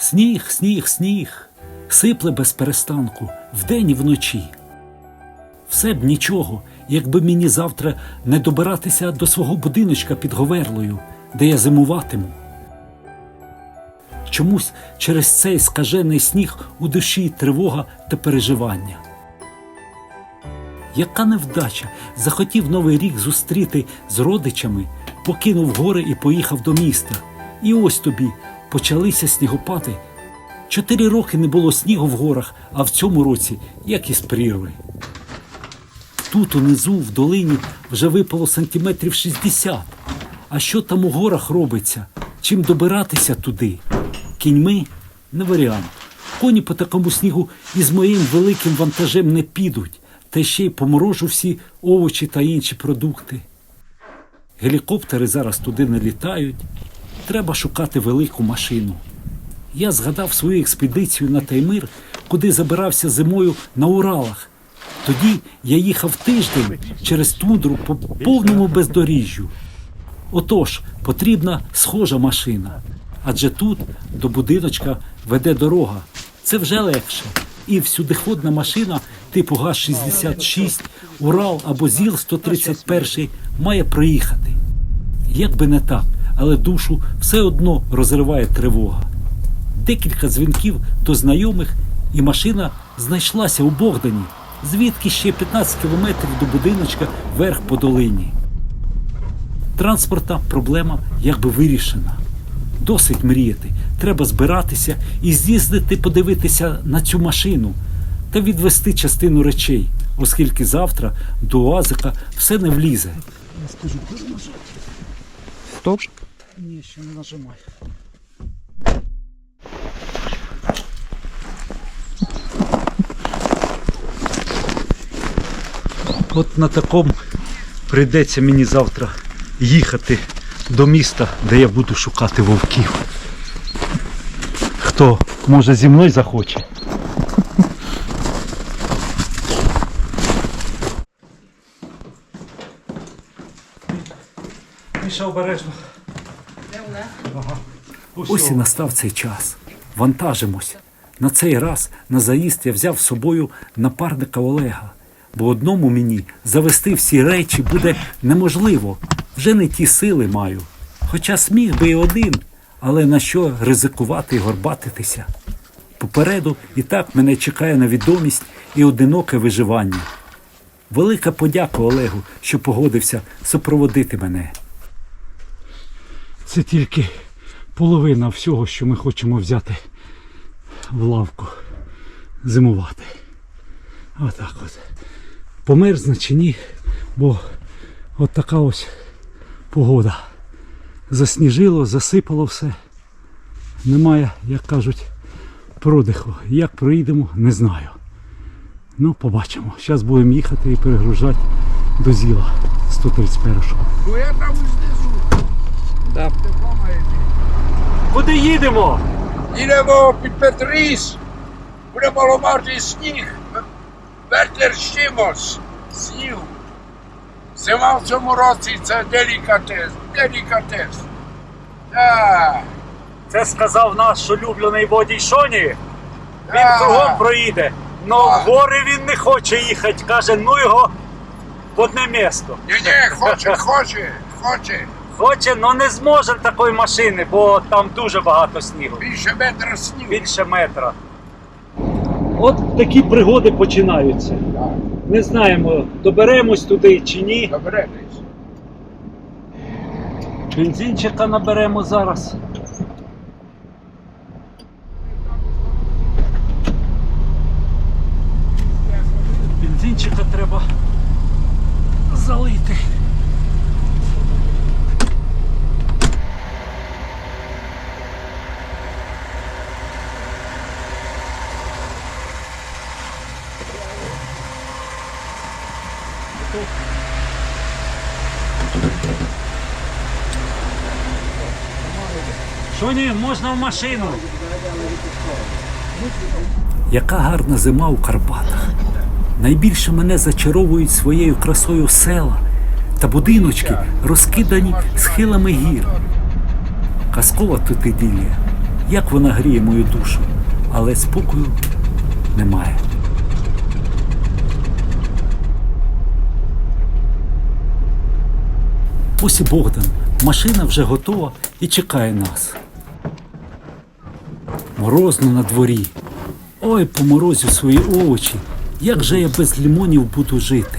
Сніг, сніг, сніг, сипле без перестанку, вдень і вночі. Все б нічого, якби мені завтра не добиратися до свого будиночка під Говерлою, де я зимуватиму. Чомусь через цей скажений сніг у душі тривога та переживання. Яка невдача захотів новий рік зустріти з родичами, покинув гори і поїхав до міста. І ось тобі почалися снігопади. Чотири роки не було снігу в горах, а в цьому році як із прірви. Тут унизу, в долині, вже випало сантиметрів 60. А що там у горах робиться? Чим добиратися туди? Кіньми не варіант. Коні по такому снігу із моїм великим вантажем не підуть, та ще й поморожу всі овочі та інші продукти. Гелікоптери зараз туди не літають. Треба шукати велику машину. Я згадав свою експедицію на Таймир, куди забирався зимою на Уралах. Тоді я їхав тиждень через тундру по повному бездоріжжю. Отож, потрібна схожа машина. Адже тут до будиночка веде дорога. Це вже легше. І всюдиходна машина типу ГАЗ-66, Урал або ЗІЛ-131 має проїхати. Як би не так, але душу все одно розриває тривога. Декілька дзвінків до знайомих, і машина знайшлася у Богдані, звідки ще 15 кілометрів до будиночка вверх по долині. Транспортна проблема якби вирішена. Досить мріяти. Треба збиратися і з'їздити подивитися на цю машину та відвести частину речей, оскільки завтра до Уазика все не влізе. Стоп. Ні, ще не нажимай. От на такому прийдеться мені завтра їхати до міста, де я буду шукати вовків. Хто може зі мною захоче? Міша обережно. Ось і настав цей час. Вантажимось. На цей раз на заїзд я взяв з собою напарника Олега, бо одному мені завести всі речі буде неможливо. Вже не ті сили маю. Хоча сміх би і один, але на що ризикувати і горбатитися? Попереду і так мене чекає невідомість і одиноке виживання. Велика подяка Олегу, що погодився супроводити мене. Це тільки половина всього, що ми хочемо взяти в лавку зимувати. Отак от. Померзне чи ні, бо от така ось погода. Засніжило, засипало все. Немає, як кажуть, продиху. Як проїдемо, не знаю. Ну, побачимо. Зараз будемо їхати і перегружати до зіла 131-го. Ну я там знизу. Да. Куди їдемо? Їдемо під Петріс. Будемо ламати сніг. Вертерщимось. Сніг. Зима в цьому році це делікатес. Делікатес. Так. Це сказав наш улюблений водій Шоні. Він Так. кругом проїде. Но в гори він не хоче їхати. Каже, ну його в одне місто. Ні-ні, хоче, хоче, хоче. Хоче, але не зможе такої машини, бо там дуже багато снігу. Більше метра снігу. Більше метра. От такі пригоди починаються. Так. Не знаємо, доберемось туди чи ні. Доберетесь. Бензинчика наберемо зараз. Бензинчика треба залити. Що ні, можна в машину. Яка гарна зима у Карпатах. Найбільше мене зачаровують своєю красою села та будиночки, розкидані схилами гір. Казкова тут ідилія. як вона гріє мою душу, але спокою немає. Ось і Богдан. Машина вже готова і чекає нас. Морозно на дворі. Ой, поморозю свої овочі. Як же я без лімонів буду жити?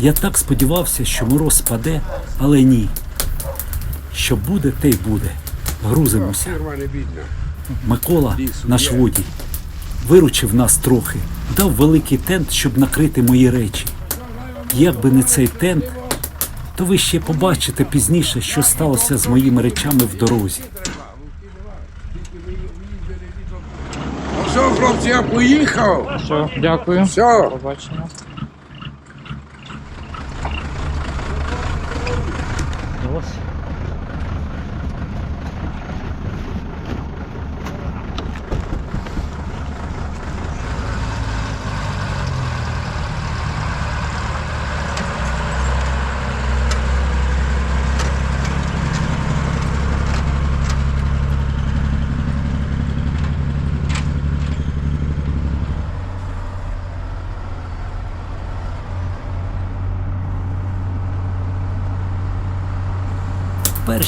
Я так сподівався, що мороз спаде, але ні. Що буде, те й буде. Грузимося. Микола, наш водій, виручив нас трохи, дав великий тент, щоб накрити мої речі. Як би не цей тент, то ви ще побачите пізніше, що сталося з моїми речами в дорозі. Ну все, хлопці, я поїхав. Все, дякую. Все. Побачення. Ось.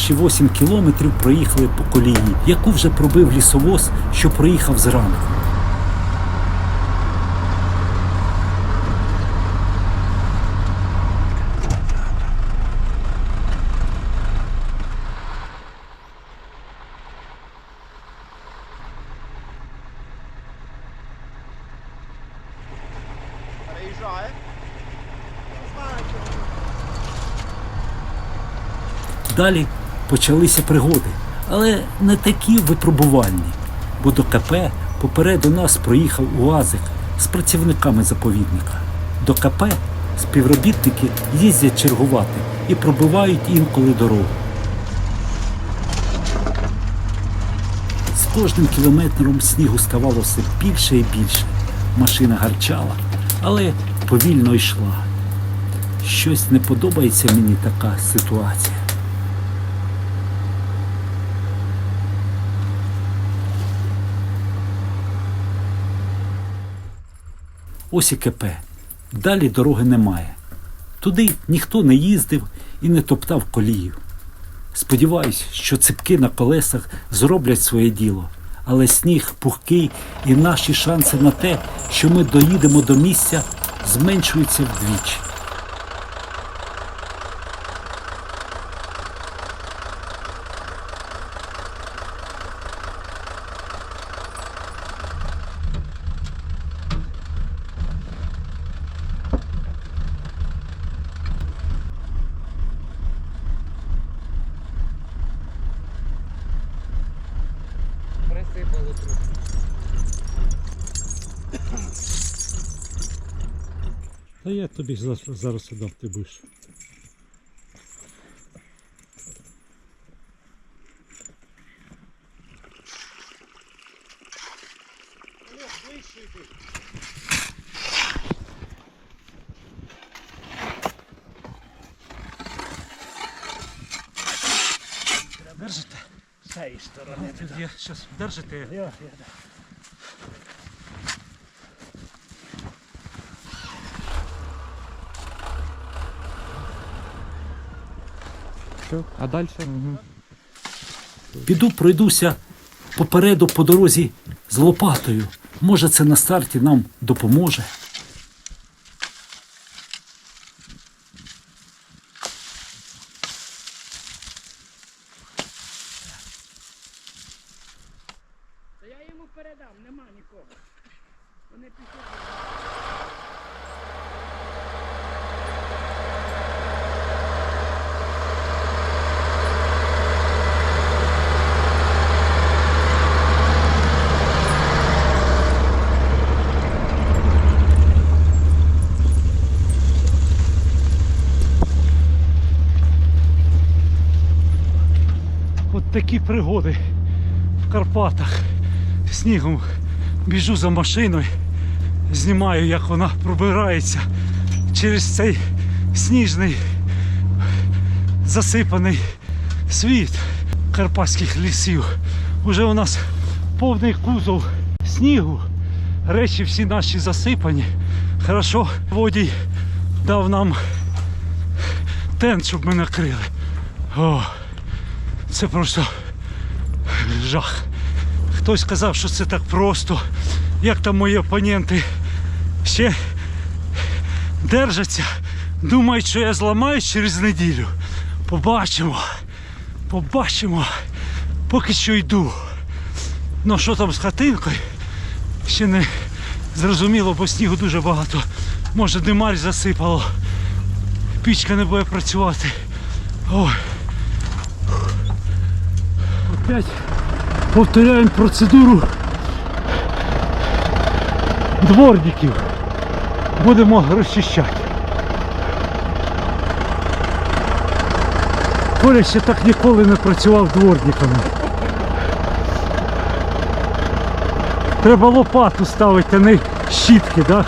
Перші 8 кілометрів проїхали по колії, яку вже пробив лісовоз, що проїхав зранку. Далі почалися пригоди, але не такі випробувальні, бо до КП попереду нас проїхав УАЗик з працівниками заповідника. До КП співробітники їздять чергувати і пробивають інколи дорогу. З кожним кілометром снігу ставало все більше і більше. Машина гарчала, але повільно йшла. Щось не подобається мені така ситуація. Ось і КП. Далі дороги немає. Туди ніхто не їздив і не топтав колію. Сподіваюсь, що ципки на колесах зроблять своє діло, але сніг пухкий і наші шанси на те, що ми доїдемо до місця, зменшуються вдвічі. зараз, зараз дам, ти будеш. Держите? З цієї сторони. Я зараз держите. Я, я, Все. А далі? Угу. Піду пройдуся попереду по дорозі з лопатою. Може, це на старті нам допоможе. Та я йому передам, нема нікого. Вони пішли. От такі пригоди в Карпатах. Снігом біжу за машиною, знімаю, як вона пробирається через цей сніжний засипаний світ карпатських лісів. Уже у нас повний кузов снігу. Речі всі наші засипані. Хорошо, водій дав нам тент, щоб ми накрили. О, це просто жах. Хтось сказав, що це так просто. Як там мої опоненти ще держаться, думають, що я зламаюсь через неділю. Побачимо. Побачимо. Поки що йду. Ну що там з хатинкою? Ще не зрозуміло, бо снігу дуже багато. Може димарь засипало. Пічка не буде працювати. Ой. Опять повторяємо процедуру дворників. Будемо розчищати. Коля ще так ніколи не працював дворниками. Треба лопату ставити, а не щітки, так?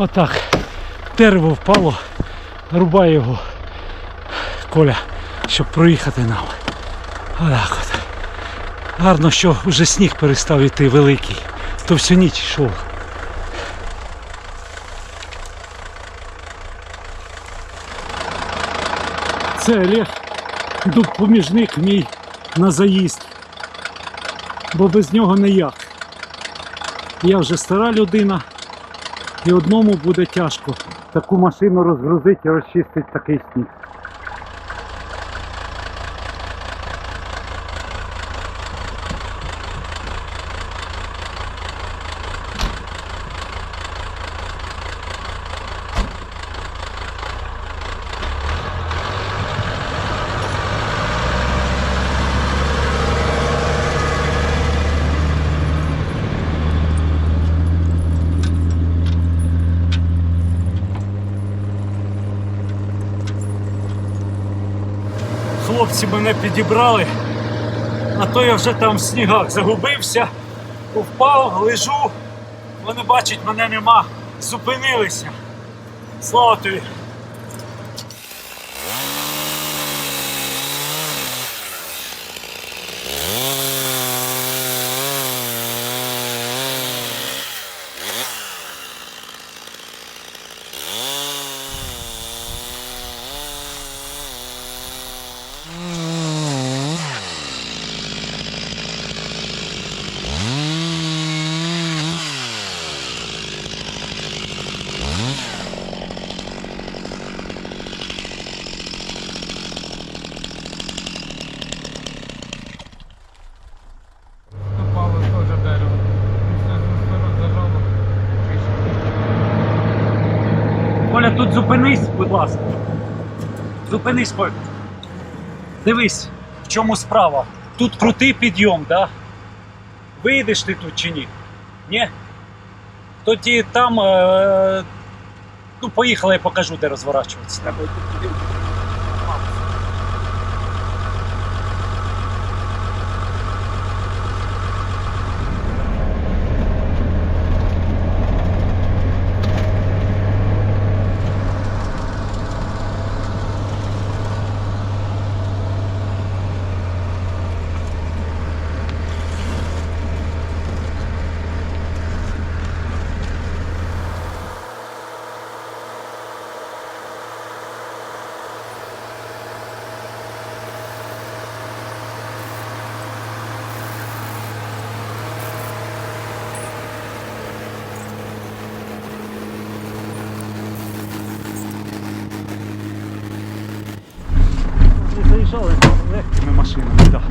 Отак. Дерево впало, рубає його Коля, щоб проїхати нам. Отак от. Гарно, що вже сніг перестав йти великий, то всю ніч йшов. Це Олег, допоміжник мій на заїзд. Бо без нього ніяк. Я вже стара людина, і одному буде тяжко таку машину розгрузити і розчистити такий сніг. Хлопці мене підібрали, а то я вже там в снігах загубився, впав, лежу. Вони бачать, мене нема, зупинилися. Слава тобі! Зупинись, будь ласка. Зупинись, Коля. Дивись, в чому справа. Тут крутий підйом, да? Вийдеш ти тут чи ні? Ні? Тоді там. Е... Ну, поїхали, я покажу, де розворачуватися. Проїжджали легкими машинами, так.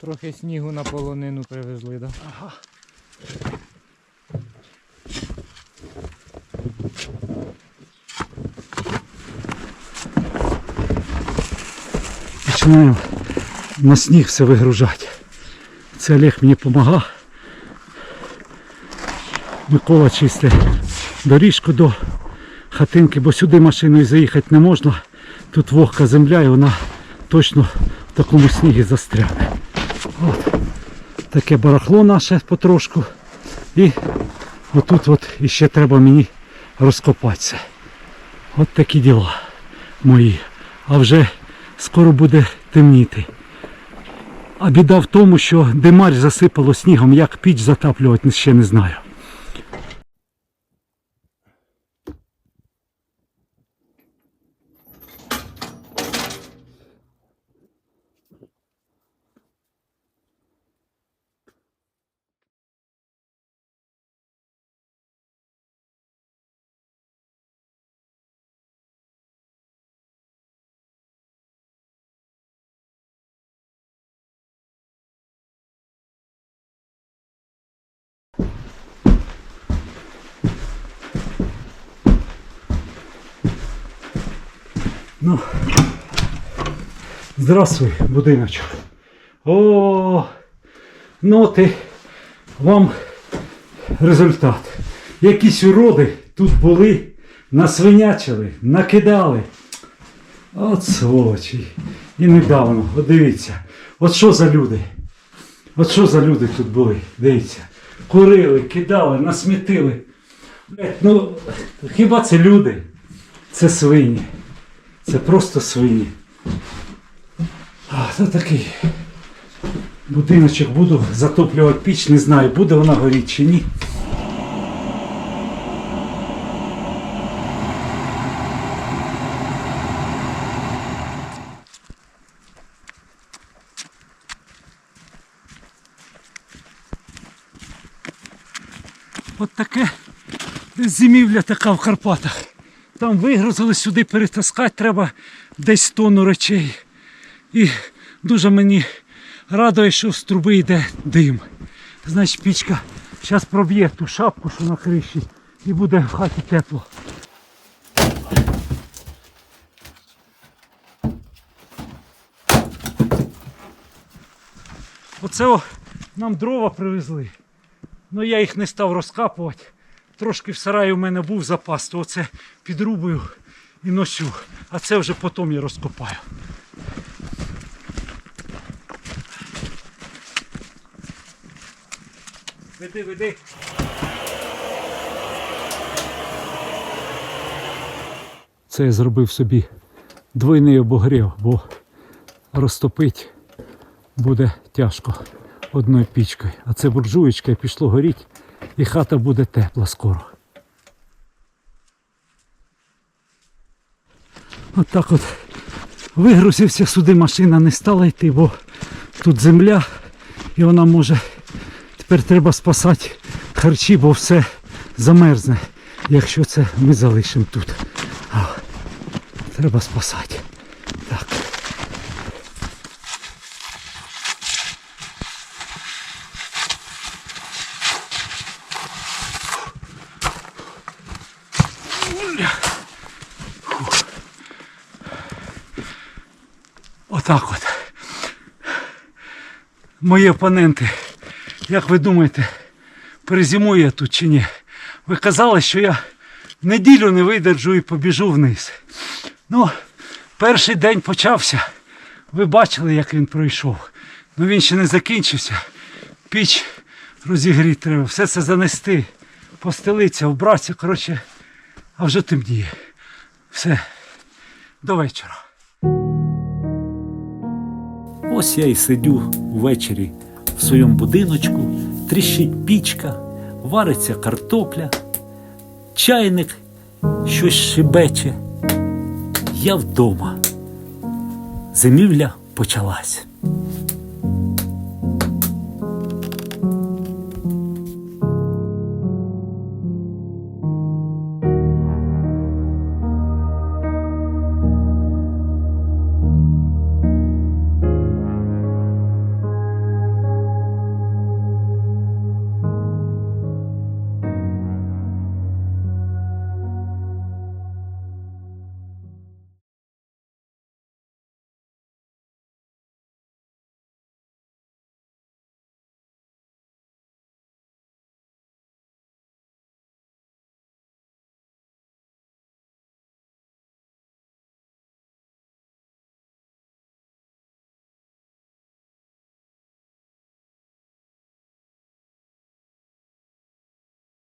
Трохи снігу на полонину привезли, да? Ага. Починаємо на сніг все вигружати. Це Олег мені допомагав. Микола чисте доріжку до хатинки, бо сюди машиною заїхати не можна. Тут вогка земля і вона точно в такому снігі застряне. От. Таке барахло наше потрошку. І отут от іще треба мені розкопатися. От такі діла мої. А вже скоро буде темніти. А біда в тому, що димарь засипало снігом, як піч затаплювати, ще не знаю. Ну, здравствуй, будиночок. О, ну ти вам результат. Якісь уроди тут були, насвинячили, накидали. От сволочі. І недавно, от дивіться, от що за люди? От що за люди тут були? Дивіться. Курили, кидали, насмітили. Ну хіба це люди? Це свині. Це просто свині. А, це такий будиночок буду затоплювати піч, не знаю, буде вона горіти чи ні. От таке зимівля така в Карпатах. Там вигрузили сюди перетаскати, треба десь тонну речей. І дуже мені радує, що з труби йде дим. Значить, пічка зараз проб'є ту шапку, що на криші, і буде в хаті тепло. Оце нам дрова привезли. Ну я їх не став розкапувати. Трошки в сараї у мене був запас, то оце підрубую і носю. А це вже потім я розкопаю. Веди, веди. Це я зробив собі двойний обогрів, бо розтопити буде тяжко одною пічкою. А це буржуєчка і пішло горіть, і хата буде тепла скоро. От от вигрузився сюди, машина не стала йти, бо тут земля і вона може. Тепер треба спасати харчі, бо все замерзне, якщо це ми залишимо тут. Треба спасати. Так. Отак от. Мої опоненти, як ви думаєте, перезимую я тут чи ні? Ви казали, що я неділю не видержу і побіжу вниз. Ну, перший день почався. Ви бачили, як він пройшов. Ну він ще не закінчився. Піч розігріти треба, все це занести, постелитися, вбратися, коротше, а вже темніє. Все, до вечора. Ось я і сидю ввечері в своєму будиночку, тріщить пічка, вариться картопля, чайник щось шибече. Я вдома. Зимівля почалась.